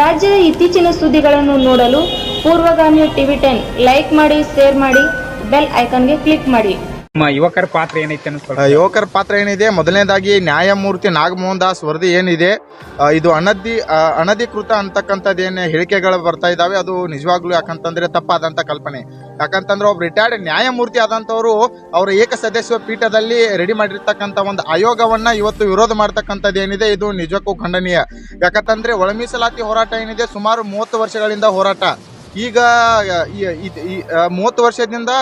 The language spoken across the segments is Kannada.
ರಾಜ್ಯದ ಇತ್ತೀಚಿನ ಸುದ್ದಿಗಳನ್ನು ನೋಡಲು ಪೂರ್ವಗಾಮಿ ಟಿವಿ ಟೆನ್ ಲೈಕ್ ಮಾಡಿ, ಶೇರ್ ಮಾಡಿ, ಬೆಲ್ ಐಕಾನ್ಗೆ ಕ್ಲಿಕ್ ಮಾಡಿ. ಯುವಕರ ಪಾತ್ರ ಏನೈತೆ ಯುವಕರ ಪಾತ್ರ ಏನಿದೆ? ಮೊದಲನೇದಾಗಿ ನ್ಯಾಯಮೂರ್ತಿ ನಾಗಮೋಹನ್ ದಾಸ್ ವರದಿ ಏನಿದೆ? ಇದು ಅನಧಿ ಅನಧಿಕೃತ ಅಂತಕ್ಕಂಥದ್ದು ಏನು ಹೇಳಿಕೆಗಳು ಬರ್ತಾ ಇದ್ದಾವೆ. ಅದು ನಿಜವಾಗ್ಲೂ ಯಾಕಂತಂದ್ರೆ ತಪ್ಪಾದಂಥ ಕಲ್ಪನೆ. ಯಾಕಂತಂದ್ರೆ ಒಬ್ಬ ರಿಟೈರ್ಡ್ ನ್ಯಾಯಮೂರ್ತಿ ಆದಂಥವರು ಅವರ ಏಕ ಸದಸ್ಯ ಪೀಠದಲ್ಲಿ ರೆಡಿ ಮಾಡಿರ್ತಕ್ಕಂಥ ಒಂದು ಆಯೋಗವನ್ನ ಇವತ್ತು ವಿರೋಧ ಮಾಡ್ತಕ್ಕಂಥದ್ದು ಏನಿದೆ ಇದು ನಿಜಕ್ಕೂ ಖಂಡನೀಯ. ಯಾಕಂತಂದ್ರೆ ಒಳಮೀಸಲಾತಿ ಹೋರಾಟ ಏನಿದೆ? ಸುಮಾರು ಮೂವತ್ತು ವರ್ಷಗಳಿಂದ ಹೋರಾಟ. ಈಗ ಮೂವತ್ತು ವರ್ಷದಿಂದ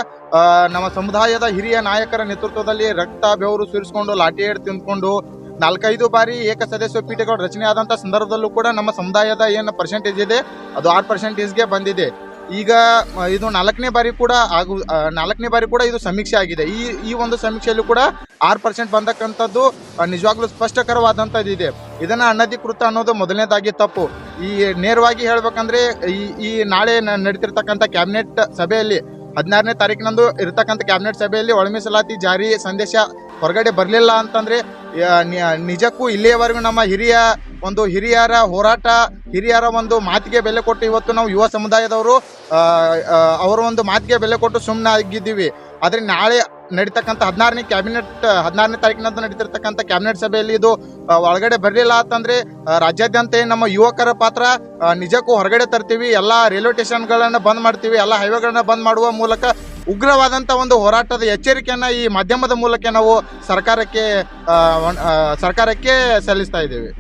ನಮ್ಮ ಸಮುದಾಯದ ಹಿರಿಯ ನಾಯಕರ ನೇತೃತ್ವದಲ್ಲಿ ರಕ್ತ, ಬೆವರು ಸುರಿಸಿಕೊಂಡು, ಲಾಠಿ ಏಡ್ ತಿಂದ್ಕೊಂಡು ನಾಲ್ಕೈದು ಬಾರಿ ಏಕ ಸದಸ್ಯ ಪೀಠಗಳು ರಚನೆ ಆದಂಥ ಸಂದರ್ಭದಲ್ಲೂ ಕೂಡ ನಮ್ಮ ಸಮುದಾಯದ ಏನು ಪರ್ಸೆಂಟೇಜ್ ಇದೆ, ಅದು ಆರು ಪರ್ಸೆಂಟೇಜ್ಗೆ ಬಂದಿದೆ. ಈಗ ಇದು ನಾಲ್ಕನೇ ಬಾರಿ ಕೂಡ ಆಗು ನಾಲ್ಕನೇ ಬಾರಿ ಕೂಡ ಇದು ಸಮೀಕ್ಷೆ ಆಗಿದೆ. ಈ ಈ ಒಂದು ಸಮೀಕ್ಷೆಯಲ್ಲೂ ಕೂಡ ಆರು ಪರ್ಸೆಂಟ್ ಬಂದಕ್ಕಂಥದ್ದು ನಿಜವಾಗ್ಲೂ ಸ್ಪಷ್ಟಕರವಾದಂಥದ್ದು ಇದೆ. ಇದನ್ನು ಅನಧಿಕೃತ ಅನ್ನೋದು ಮೊದಲನೇದಾಗಿ ತಪ್ಪು. ಈ ನೇರವಾಗಿ ಹೇಳ್ಬೇಕಂದ್ರೆ ಈ ಈ ನಾಳೆ ನಡೀತಿರ್ತಕ್ಕಂಥ ಕ್ಯಾಬಿನೆಟ್ ಸಭೆಯಲ್ಲಿ ಹದಿನಾರನೇ ತಾರೀಕಿನಂದು ಇರತಕ್ಕಂಥ ಕ್ಯಾಬಿನೆಟ್ ಸಭೆಯಲ್ಲಿ ಒಳಮೀಸಲಾತಿ ಜಾರಿ ಸಂದೇಶ ಹೊರಗಡೆ ಬರಲಿಲ್ಲ ಅಂತಂದ್ರೆ ನಿಜಕ್ಕೂ ಇಲ್ಲಿಯವರೆಗೂ ನಮ್ಮ ಹಿರಿಯ ಒಂದು ಹಿರಿಯರ ಹೋರಾಟ, ಹಿರಿಯರ ಒಂದು ಮಾತಿಗೆ ಬೆಲೆ ಕೊಟ್ಟು ಇವತ್ತು ನಾವು ಯುವ ಸಮುದಾಯದವರು ಅವರ ಒಂದು ಮಾತಿಗೆ ಬೆಲೆ ಕೊಟ್ಟು ಸುಮ್ಮನೆ ಆಗಿದ್ದೀವಿ ಆದರೆ ನಾಳೆ ನಡೀತಕ್ಕಂಥ ಹದಿನಾರನೇ ಕ್ಯಾಬಿನೆಟ್ ಹದಿನಾರನೇ ತಾರೀಕಿನಂದು ನಡೀತಿರ್ತಕ್ಕಂಥ ಕ್ಯಾಬಿನೆಟ್ ಸಭೆಯಲ್ಲಿ ಇದು ಒಳಗಡೆ ಬರಲಿಲ್ಲ ಅಂತಂದ್ರೆ ರಾಜ್ಯಾದ್ಯಂತ ನಮ್ಮ ಯುವಕರ ಪಾತ್ರ ನಿಜಕ್ಕೂ ಹೊರಗಡೆ ತರ್ತೀವಿ, ಎಲ್ಲ ರೈಲ್ವೆ ಸ್ಟೇಷನ್ಗಳನ್ನ ಬಂದ್ ಮಾಡ್ತೀವಿ, ಎಲ್ಲ ಹೈವೇಗಳನ್ನ ಬಂದ್ ಮಾಡುವ ಮೂಲಕ ಉಗ್ರವಾದಂತ ಒಂದು ಹೋರಾಟದ ಎಚ್ಚರಿಕೆಯನ್ನ ಈ ಮಾಧ್ಯಮದ ಮೂಲಕ ನಾವು ಸರ್ಕಾರಕ್ಕೆ ಸರ್ಕಾರಕ್ಕೆ ಸಲ್ಲಿಸ್ತಾ ಇದ್ದೇವೆ.